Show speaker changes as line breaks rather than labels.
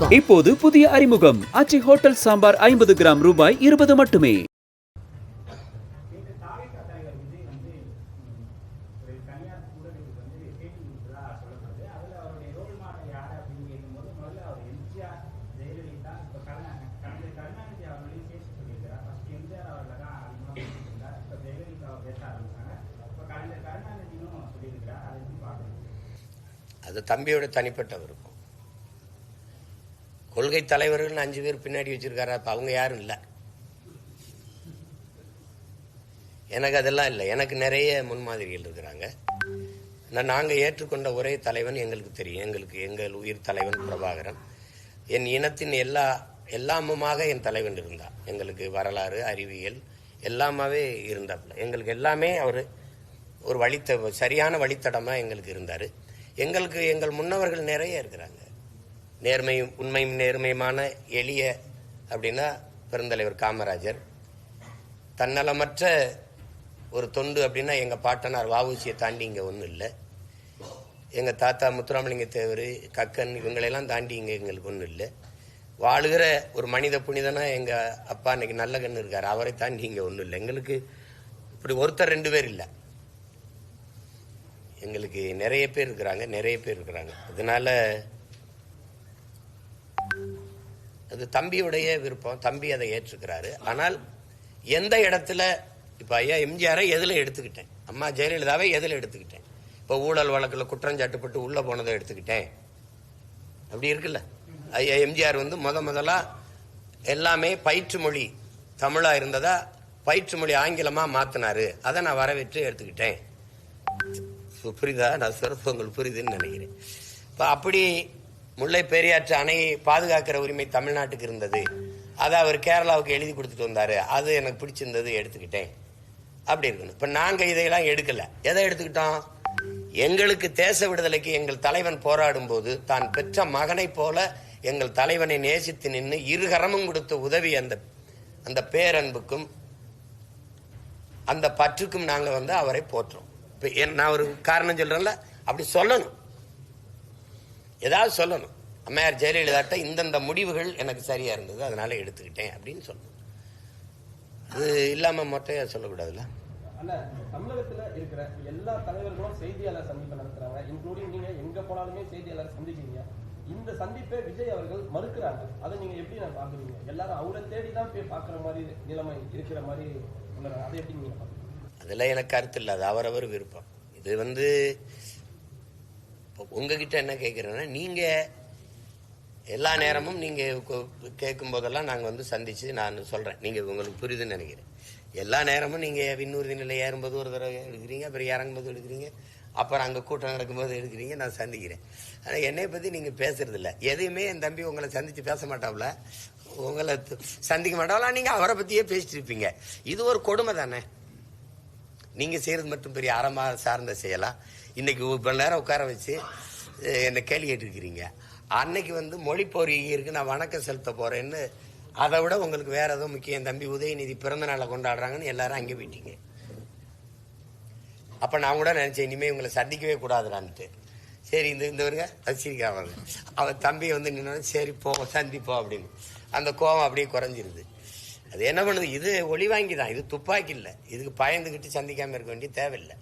இப்போது புதிய அறிமுகம். அச்சி ஹோட்டல் சாம்பார் ஐம்பது கிராம் ரூபாய் இருபது மட்டுமே.
அது
தம்பியோட தனிப்பட்ட விருப்பம். கொள்கை தலைவர்கள் அஞ்சு பேர் பின்னாடி வச்சிருக்காரு? அப்ப அவங்க யாரும் இல்லை. எனக்கு அதெல்லாம் இல்லை. எனக்கு நிறைய முன்மாதிரிகள் இருக்கிறாங்க. நான் நாங்கள் ஏற்றுக்கொண்ட ஒரே தலைவன் எங்களுக்கு தெரியும். எங்களுக்கு எங்கள் உயிர் தலைவன் பிரபாகரன். என் இனத்தின் எல்லா எல்லாமுமாக என் தலைவன் இருந்தார் எங்களுக்கு வரலாறு அறிவியல் எல்லாமாவே இருந்தாப்புல. எங்களுக்கு எல்லாமே அவர் ஒரு வழித்த சரியான வழித்தடமாக எங்களுக்கு இருந்தார். எங்களுக்கு எங்கள் முன்னவர்கள் நிறைய இருக்கிறாங்க. நேர்மையும் உண்மையும் நேர்மையுமான எளிய அப்படின்னா பெருந்தலைவர் காமராஜர். தன்னலமற்ற ஒரு தொண்டு அப்படின்னா எங்கள் பாட்டனார் வாவூசியை தாண்டி இங்கே ஒன்றும் இல்லை. எங்கள் தாத்தா முத்துராமலிங்க தேவர் கக்கன் இவங்களெல்லாம் தாண்டி இங்கே எங்களுக்கு ஒன்றும் இல்லை. வாழுகிற ஒரு மனித புனிதனா எங்கள் அப்பா இன்னைக்கு நல்ல கண்ணு இருக்கார். அவரை தாண்டி இங்கே ஒன்றும் இல்லை. எங்களுக்கு இப்படி ஒருத்தர் ரெண்டு பேர் இல்லை. எங்களுக்கு நிறைய பேர் இருக்கிறாங்க நிறைய பேர் இருக்கிறாங்க. அதனால அது தம்பியுடைய விருப்பம் தம்பி அதை ஏற்றுக்கிறாரு. ஆனால் எந்த இடத்துல இப்போ ஐயா எம்ஜிஆரை எதில் எடுத்துக்கிட்டேன்? அம்மா ஜெயலலிதாவை எதில் எடுத்துக்கிட்டேன்? இப்போ ஊழல் வழக்கில் குற்றஞ்சாட்டுப்பட்டு உள்ளே போனதை எடுத்துக்கிட்டேன். அப்படி இருக்குல்ல? ஐயா எம்ஜிஆர் வந்து முத முதலாக எல்லாமே பயிற்று மொழி தமிழாக இருந்ததா பயிற்று மொழி ஆங்கிலமாக மாற்றினாரு அதை நான் வரவேற்று எடுத்துக்கிட்டேன். சு- புரியுதா? நான் சிறப்பு உங்களுக்கு புரியுதுன்னு நினைக்கிறேன். இப்போ அப்படி முல்லை பெரியாற்று அணையை பாதுகாக்கிற உரிமை தமிழ்நாட்டுக்கு இருந்தது. அதை அவர் கேரளாவுக்கு எழுதி கொடுத்துட்டு வந்தாரு. அது எனக்கு பிடிச்சிருந்தது எடுத்துக்கிட்டேன். அப்படி இருக்கணும். இப்போ நாங்கள் இதையெல்லாம் எடுக்கல. எதை எடுத்துக்கிட்டோம்? எங்களுக்கு தேச விடுதலைக்கு எங்கள் தலைவன் போராடும் போது தான் பெற்ற மகனைப் போல எங்கள் தலைவனை நேசித்து நின்று இருகரமும் கொடுத்த உதவி அந்த அந்த பேரன்புக்கும் அந்த பற்றுக்கும் நாங்க வந்து அவரை போற்றோம். இப்ப என்- நான் ஒரு காரணம் சொல்றேன்ல? அப்படி சொல்லணும். ஏதாவது சொல்லணும். அம்மையார் ஜெயலலிதாட்ட இந்தந்த முடிவுகள் எனக்கு சரியா இருந்தது அதனால எடுத்துக்கிட்டேன் அப்படின்னு சொல்லணும். அது இல்லாம மொட்டையா சொல்லக்கூடாதுல்ல?
தமிழகத்துல இருக்கிற எல்லா தலைவர்களும் செய்தியாளர் சந்திப்பு நடத்துறாங்க. இன்க்ளூடிங் நீங்க எங்க போனாலுமே செய்தியாளர் சந்திக்கிறீங்க. இந்த சந்திப்பை விஜய் அவர்கள் மறுக்கிறாங்க அதை நீங்க எப்படி நான் பாக்குறீங்க எல்லாரும் அவரை தேடி தான் போய் பாக்குற மாதிரி நிலைமை இருக்கிற மாதிரி அதை எப்படி நீங்க
அதெல்லாம் எனக்கு கருத்து இல்லை. அது அவரவர் விருப்பம். இது வந்து உங்ககிட்ட என்ன கேட்குறேன்னா நீங்கள் எல்லா நேரமும் நீங்கள் கேட்கும் போதெல்லாம் நாங்கள் வந்து சந்திச்சு நான் சொல்கிறேன் நீங்கள் உங்களுக்கு புரியுதுன்னு நினைக்கிறேன். எல்லா நேரமும் நீங்கள் விண்ணூர்தி நிலை ஏறும்போது ஒரு தடவை எடுக்கிறீங்க அப்புறம் இறங்கும்போது எடுக்கிறீங்க அப்புறம் அங்கே கூட்டம் நடக்கும்போது எடுக்கிறீங்க நான் சந்திக்கிறேன். ஆனால் என்னை பற்றி நீங்கள் பேசுறதில்ல. எதையுமே என் தம்பி உங்களை சந்தித்து பேச மாட்டாப்ல. உங்களை சந்திக்க மாட்டாங்களா நீங்கள் அவரை பற்றியே பேசிட்டு இருப்பீங்க. இது ஒரு கொடுமை தானே நீங்கள் செய்கிறது மட்டும் பெரிய அறமாக சார்ந்த செய்யலாம் இன்னைக்கு இவ்வளோ நேரம் உட்கார வச்சு என்னை கேள்வி கேட்டிருக்கிறீங்க. அன்னைக்கு வந்து மொழிப்போர் இருக்கு நான் வணக்கம் செலுத்த போறேன்னு அதை விட உங்களுக்கு வேற ஏதோ முக்கியம் தம்பி உதயநிதி பிறந்த நாளை கொண்டாடுறாங்கன்னு எல்லாரும் அங்கே போயிட்டீங்க. அப்ப நான் கூட நினைச்சேன் இனிமேல் உங்களை சந்திக்கவே கூடாதுடான்ட்டு. சரி இந்த இந்த வருங்க அது அவன் அவன் தம்பி வந்து நின்று சரி போ சந்திப்போம் அப்படின்னு. அந்த கோவம் அப்படியே குறைஞ்சிருது. அது என்ன பண்ணுது? இது ஒளி வாங்கி தான். இது துப்பாக்கி இல்லை. இதுக்கு பயந்துகிட்டு சந்திக்காம இருக்க வேண்டிய தேவையில்லை.